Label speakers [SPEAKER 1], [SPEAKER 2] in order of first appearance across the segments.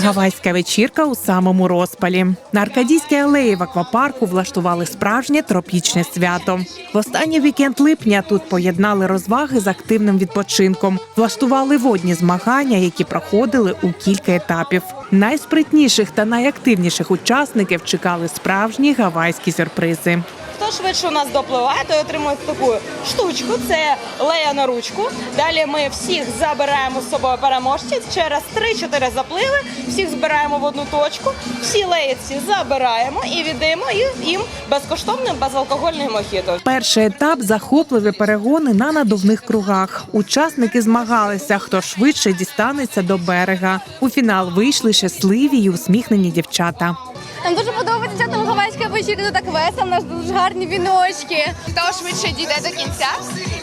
[SPEAKER 1] Гавайська вечірка у самому розпалі. На Аркадійській алеї в аквапарку влаштували справжнє тропічне свято. В останній вікенд липня тут поєднали розваги з активним відпочинком, влаштували водні змагання, які проходили у кілька етапів. Найспритніших та найактивніших учасників чекали справжні гавайські сюрпризи.
[SPEAKER 2] Хто швидше у нас допливає, той отримує таку штучку. Це лея на ручку. Далі ми всіх забираємо з собою переможців. Через 3-4 запливи всіх збираємо в одну точку. Всі леїці забираємо і віддаємо їм безкоштовним безалкогольний мохіто.
[SPEAKER 1] Перший етап захопливі перегони на надувних кругах. Учасники змагалися, хто швидше дістанеться до берега. У фінал вийшли щасливі й усміхнені дівчата.
[SPEAKER 3] Нам дуже подобається дівчатам гавайська вечірка, тут так весело, у нас дуже гарні віночки.
[SPEAKER 4] Хто швидше дійде до кінця,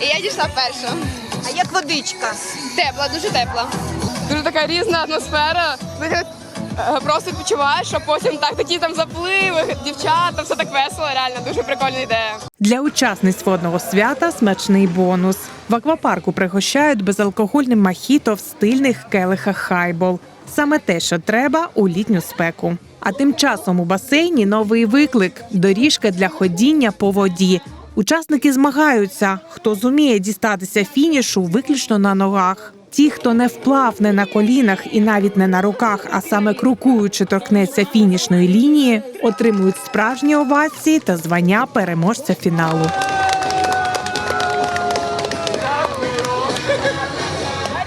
[SPEAKER 4] і я дійшла перша.
[SPEAKER 2] А як водичка?
[SPEAKER 4] Тепла, дуже тепла. Дуже така різна атмосфера. Ти е, просто відпочиваєш, а потім так такі там запливи, дівчата, все так весело, реально дуже прикольна ідея.
[SPEAKER 1] Для учасниць водного свята смачний бонус. В аквапарку пригощають безалкогольним мохіто в стильних келихах хайбол. Саме те, що треба у літню спеку. А тим часом у басейні новий виклик доріжка для ходіння по воді. Учасники змагаються, хто зуміє дістатися фінішу виключно на ногах. Ті, хто не вплав не на колінах і навіть не на руках, а саме крокуючи торкнеться фінішної лінії, отримують справжні овації та звання переможця фіналу.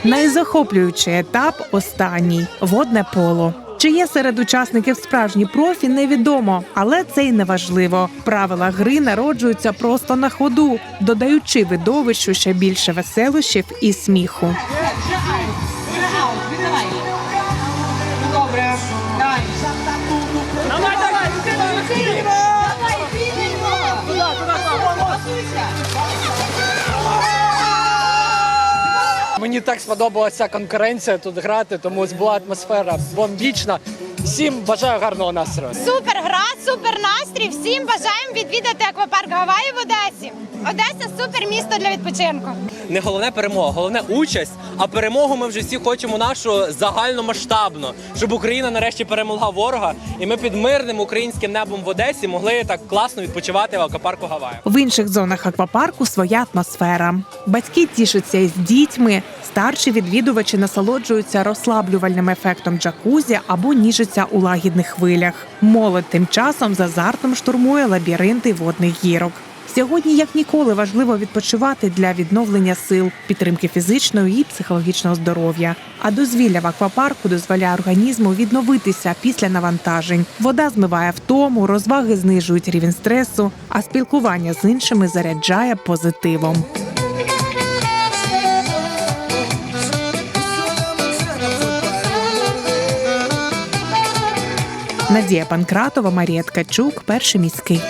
[SPEAKER 1] Найзахоплюючий етап останній водне поло. Чи є серед учасників справжні профі, невідомо, але це й не важливо. Правила гри народжуються просто на ходу, додаючи видовищу ще більше веселощів і сміху.
[SPEAKER 5] Мені так сподобалася конкуренція тут грати, тому була атмосфера бомбічна. Всім бажаю гарного настрою.
[SPEAKER 6] Супер гра, супер настрій. Всім бажаємо відвідати аквапарк Гаваї в Одесі. Одеса супер місто для відпочинку.
[SPEAKER 7] не головне перемога, головне участь. А перемогу ми вже всі хочемо нашу загальномасштабну, щоб Україна нарешті перемогла ворога, і ми під мирним українським небом в Одесі могли так класно відпочивати в аквапарку Гаваю.
[SPEAKER 1] В інших зонах аквапарку своя атмосфера. Батьки тішаться із дітьми, старші відвідувачі насолоджуються розслаблювальним ефектом джакузі або ніжаться у лагідних хвилях. Молодь тим часом з азартом штурмує лабіринти водних гірок. Сьогодні, як ніколи, важливо відпочивати для відновлення сил, підтримки фізичного і психологічного здоров'я. А дозвілля в аквапарку дозволяє організму відновитися після навантажень. Вода змиває втому, розваги знижують рівень стресу, а спілкування з іншими заряджає позитивом. Надія Панкратова, Марія Ткачук, перший міський.